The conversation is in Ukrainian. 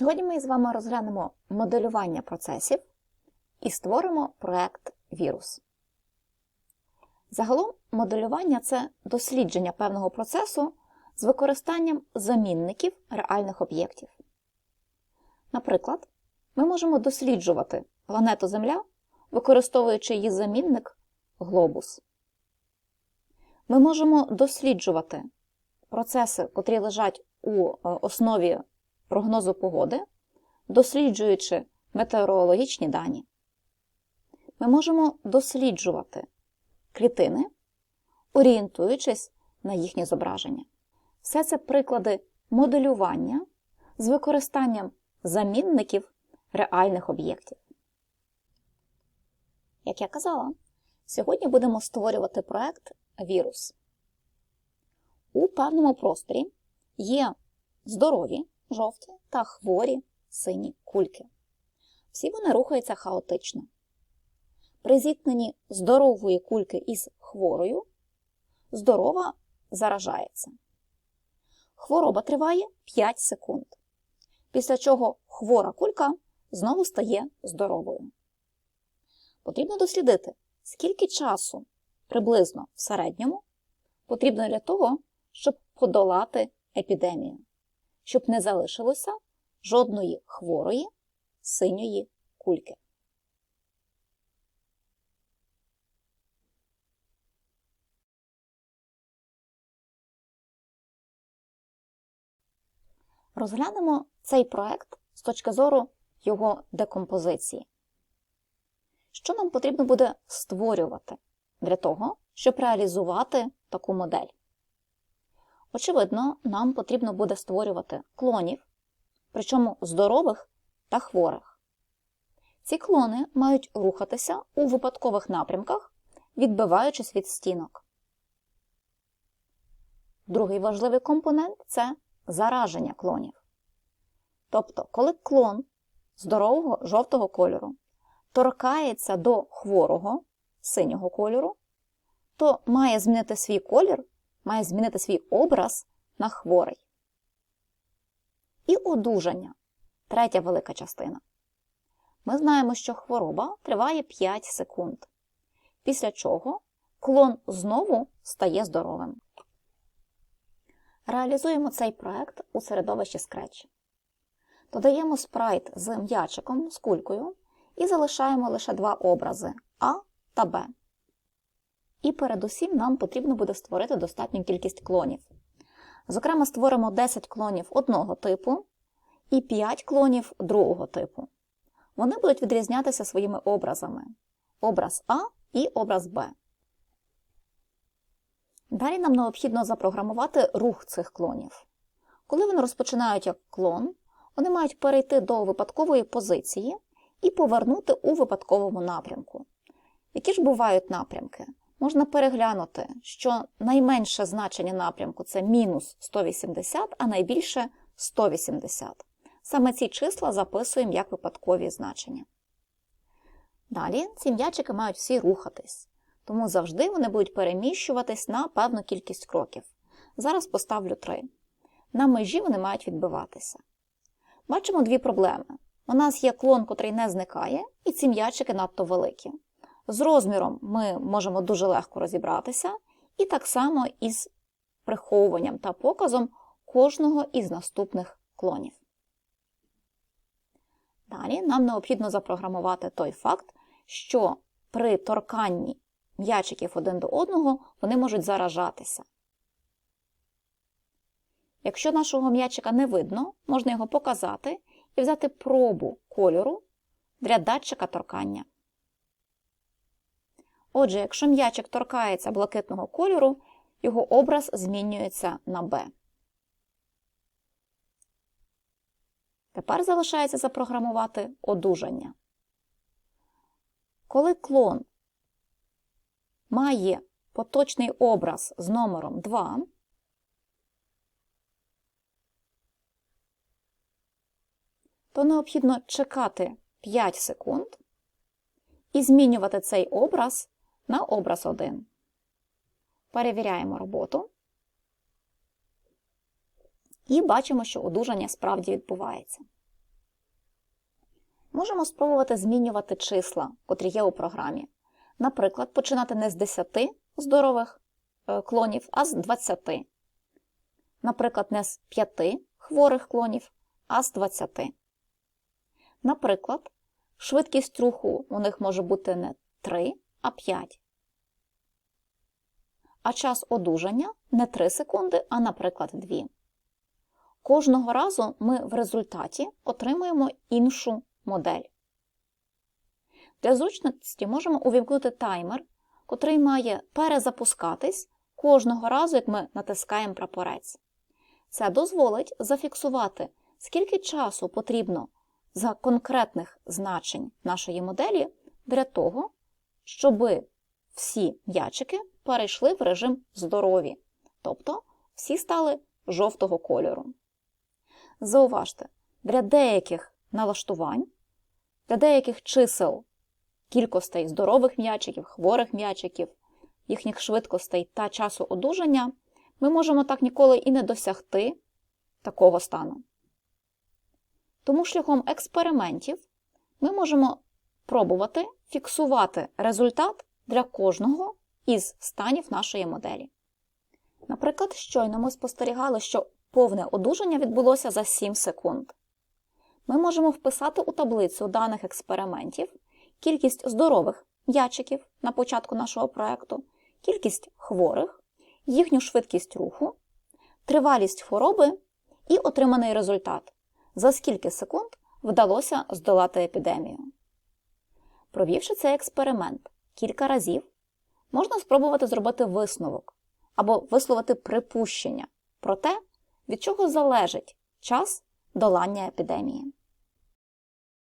Сьогодні ми з вами розглянемо моделювання процесів і створимо проект вірус. Загалом моделювання це дослідження певного процесу з використанням замінників реальних об'єктів. Наприклад, ми можемо досліджувати планету Земля, використовуючи її замінник глобус. Ми можемо досліджувати процеси, котрі лежать у е, основі прогнозу погоди, досліджуючи метеорологічні дані. Ми можемо досліджувати клітини, орієнтуючись на їхні зображення. Все це приклади моделювання з використанням замінників реальних об'єктів. Як я казала, сьогодні будемо створювати проект вірус. У певному просторі є здорові жовті та хворі сині кульки. Всі вони рухаються хаотично. При зіткненні здорової кульки із хворою здорова заражається. Хвороба триває 5 секунд, після чого хвора кулька знову стає здоровою. Потрібно дослідити, скільки часу приблизно в середньому потрібно для того, щоб подолати епідемію, щоб не залишилося жодної хворої синьої кульки. Розглянемо цей проект з точки зору його декомпозиції. Що нам потрібно буде створювати для того, щоб реалізувати таку модель? Очевидно, нам потрібно буде створювати клонів, причому здорових та хворих. Ці клони мають рухатися у випадкових напрямках, відбиваючись від стінок. Другий важливий компонент це зараження клонів. Тобто, коли клон здорового жовтого кольору торкається до хворого синього кольору, то має змінити свій колір, має змінити свій образ на хворий. І одужання третя велика частина. Ми знаємо, що хвороба триває 5 секунд, після чого клон знову стає здоровим. Реалізуємо цей проект у середовищі Scratch. Додаємо спрайт з м'ячиком з кулькою і залишаємо лише два образи А та Б. І передусім нам потрібно буде створити достатню кількість клонів. Зокрема, створимо 10 клонів одного типу і 5 клонів другого типу. Вони будуть відрізнятися своїми образами: образ А і образ Б. Далі нам необхідно запрограмувати рух цих клонів. Коли вони розпочинають як клон, вони мають перейти до випадкової позиції і повернути у випадковому напрямку. Які ж бувають напрямки? Можна переглянути, що найменше значення напрямку це мінус 180, а найбільше 180. Саме ці числа записуємо як випадкові значення. Далі ці м'ячики мають всі рухатись, тому завжди вони будуть переміщуватись на певну кількість кроків. Зараз поставлю 3. На межі вони мають відбиватися. Бачимо дві проблеми. У нас є клон, котрий не зникає, і ці м'ячики надто великі. З розміром ми можемо дуже легко розібратися, і так само із приховуванням та показом кожного із наступних клонів. Далі нам необхідно запрограмувати той факт, що при торканні м'ячиків один до одного вони можуть заражатися. Якщо нашого м'ячика не видно, можна його показати і взяти пробу кольору для датчика торкання. Отже, якщо м'ячик торкається блакитного кольору, його образ змінюється на Б. Тепер залишається запрограмувати одужання. Коли клон має поточний образ з номером 2, то необхідно чекати 5 секунд і змінювати цей образ на образ 1. Перевіряємо роботу. І бачимо, що одужання справді відбувається. Можемо спробувати змінювати числа, котрі є у програмі. Наприклад, починати не з 10 здорових е, клонів, а з 20. Наприклад, не з 5 хворих клонів, а з 20. Наприклад, швидкість руху у них може бути не 3, а 5. А час одужання не 3 секунди, а, наприклад, 2. Кожного разу ми в результаті отримуємо іншу модель. Для зручності можемо увімкнути таймер, котрий має перезапускатись кожного разу, як ми натискаємо прапорець. Це дозволить зафіксувати, скільки часу потрібно за конкретних значень нашої моделі для того, щоб всі м'ячики перейшли в режим здорові, тобто всі стали жовтого кольору. Зауважте, для деяких налаштувань, для деяких чисел кількостей здорових м'ячиків, хворих м'ячиків, їхніх швидкостей та часу одужання, ми можемо так ніколи і не досягти такого стану. Тому шляхом експериментів ми можемо пробувати фіксувати результат для кожного із станів нашої моделі. Наприклад, щойно ми спостерігали, що повне одужання відбулося за 7 секунд. Ми можемо вписати у таблицю даних експериментів кількість здорових м'ячиків на початку нашого проєкту, кількість хворих, їхню швидкість руху, тривалість хвороби і отриманий результат, за скільки секунд вдалося здолати епідемію. Провівши цей експеримент кілька разів, можна спробувати зробити висновок або висловити припущення про те, від чого залежить час долання епідемії.